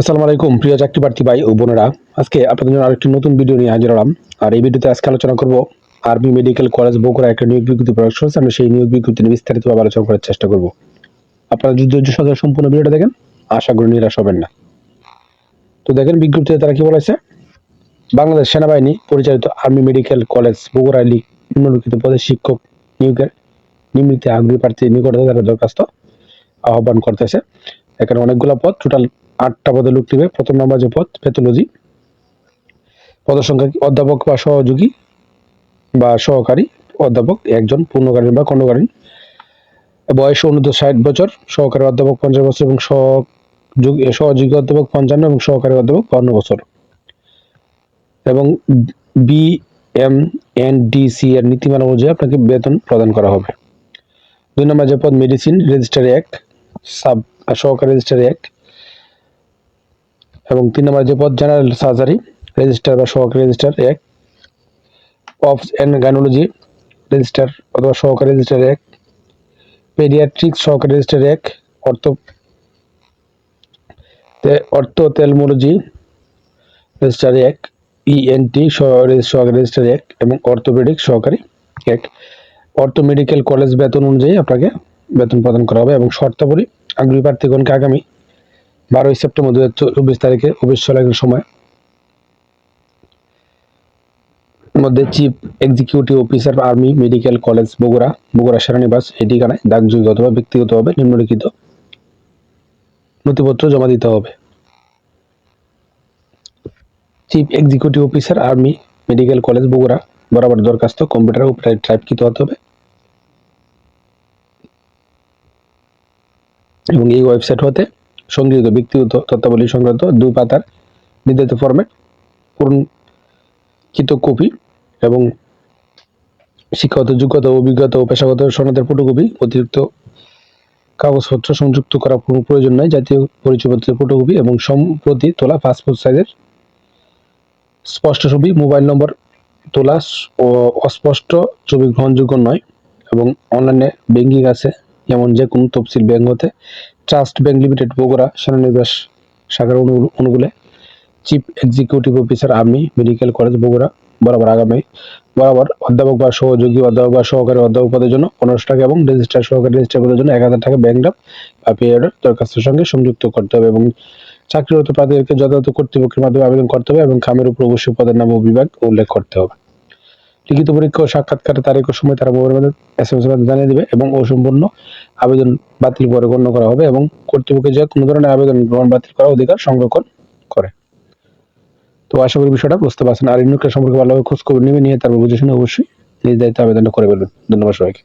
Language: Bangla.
আসসালামু আলাইকুম, প্রিয় চাকরি প্রার্থী ভাই ও বোনেরা। আজকে আপনাদের জন্য আরেকটি নতুন ভিডিও নিয়ে হাজির হলাম। আর এই ভিডিওতে আজকে আলোচনা করব আর্মি মেডিকেল কলেজ বগুড়া একটা নিয়োগ বিজ্ঞপ্তি প্রকাশ করেছে আমরা সেই নিয়োগ বিজ্ঞপ্তি নিয়ে বিস্তারিতভাবে আলোচনা করার চেষ্টা করব। আপনারা যদি ধৈর্য সহকারে সম্পূর্ণ ভিডিওটা দেখেন, আশা করি নিরাশ হবেন না। তো দেখেন, বিজ্ঞপ্তিতে তারা কি বলেছে? বাংলাদেশ সেনাবাহিনী পরিচালিত আর্মি মেডিকেল কলেজ বগুড়া লি নিম্নলিখিত পদে শিক্ষক নিয়োগের নিমিত্তে আগ্রহী প্রার্থী নিকটে তারা দরখাস্ত আহ্বান করতেছে। এখানে অনেকগুলো পদ টোটাল আটটা পদে লোক নেবে। প্রথম নাম্বার যে পদ প্যাথোলজি পদের সংখ্যা অধ্যাপক বা সহযোগী বা সহকারী অধ্যাপক, একজন পূর্ণকালীন বা খণ্ডকালীন। বয়স অনুদ্ধ ষাট বছর, সহকারী অধ্যাপক পঞ্চাশ বছর এবং সহযোগী অধ্যাপক পঞ্চান্ন এবং সহকারী অধ্যাপক বান্ন বছর। এবং B M N D C এর নীতিমালা অনুযায়ী আপনাকে বেতন প্রদান করা হবে। দুই নম্বর যে পদ, মেডিসিন রেজিস্টার এক সাব, সহকারী রেজিস্টার এক এবং তিন নম্বর যে পদ জেনারেল সার্জারি রেজিস্টার বা সহকারী রেজিস্টার এক। অফ অ্যান্ড গাইনোলজি রেজিস্টার অথবা সহকারী রেজিস্টার এক। পেডিয়াট্রিক্স সহকারী রেজিস্টার এক। অর্থ অর্থ তেলমোলজি রেজিস্টার এক। ইএনটি সহকারী রেজিস্টার এক এবং অর্থোপেডিক সহকারী এক। অর্থ মেডিকেল কলেজ বেতন অনুযায়ী আপনাকে বেতন প্রদান করা হবে এবং শর্তাবলী আগ্রহী প্রার্থীগণকে আগামী বারোই সেপ্টেম্বর দু চব্বিশ তারিখে অফিস চলাকালীন সময়। মধ্যে chief executive officer army medical college Bogura Bogura সেনানিবাস, এই ঠিকানায় ডাকযোগ্য অথবা ব্যক্তিগতভাবে নিম্নলিখিত নথিপত্র জমা দিতে হবে। Chief executive officer army medical college Bogura, বরাবর দরখাস্ত কম্পিউটার উপরে টাইপকৃত হতে হবে। এবং এই ওয়েবসাইট হতে সংগৃহীত ব্যক্তিগত তথ্যাবলী সংক্রান্ত দুই পাতার নির্ধারিত ফরম্যাট পূরণকৃত কপি এবং শিক্ষাগত যোগ্যতা অভিজ্ঞতা ও পেশাগত সনদের ফটোকপি অতিরিক্ত কাগজপত্র সংযুক্ত করা কোনো প্রয়োজন নয় জাতীয় পরিচয়পত্রের ফটোকপি এবং সম্প্রতি তোলা পাসপোর্ট সাইজের স্পষ্ট ছবি মোবাইল নম্বর তোলা অস্পষ্ট ছবি গ্রহণযোগ্য নয় এবং অনলাইনে ব্যাঙ্কিং আছে। যেমন যে কোনো তফসিল ব্যাংক হতে ট্রাস্ট ব্যাংক লিমিটেড বগুড়া সেনানিবাস শাখার অনু- অনুকূলে। Chief executive officer army medical college Bogura, বরাবর আগামী। বরাবর অধ্যাপক বা সহযোগী, অধ্যাপক বা সহকারী অধ্যাপক পদের জন্য পনেরোশো টাকা এবং রেজিস্ট্রার সহকারী রেজিস্ট্রার পদের জন্য এক হাজার টাকা ব্যাংক ড্রাফট বা পে অর্ডার দরখাস্তের সঙ্গে সংযুক্ত করতে হবে এবং চাকরিরত প্রার্থীদেরকে যথাযথ কর্তৃপক্ষের মাধ্যমে আবেদন করতে হবে এবং খামের উপর অবশ্যই পদের নাম ও বিভাগ উল্লেখ করতে হবে। লিখিত পরীক্ষা ও সাক্ষাৎকারের তারিখ ও সময় তারা মোবাইল মাধ্যমে এস এম এস মাধ্যমে জানিয়ে দেবে এবং অসম্পূর্ণ আবেদন বাতিল করে গণ্য করা হবে এবং কর্তৃপক্ষের যে কোনো ধরনের আবেদন গ্রহণ বাতিল করার অধিকার সংরক্ষণ করে। তো আশা করি বিষয়টা বুঝতে পারছেন। আর ইনুকের সম্পর্কে ভালোভাবে খোঁজ খবর নেবে নিয়ে তারপর বুঝে শুনে অবশ্যই নিজ দায়িত্বে আবেদনটা করে ফেলবেন। ধন্যবাদ সবাইকে।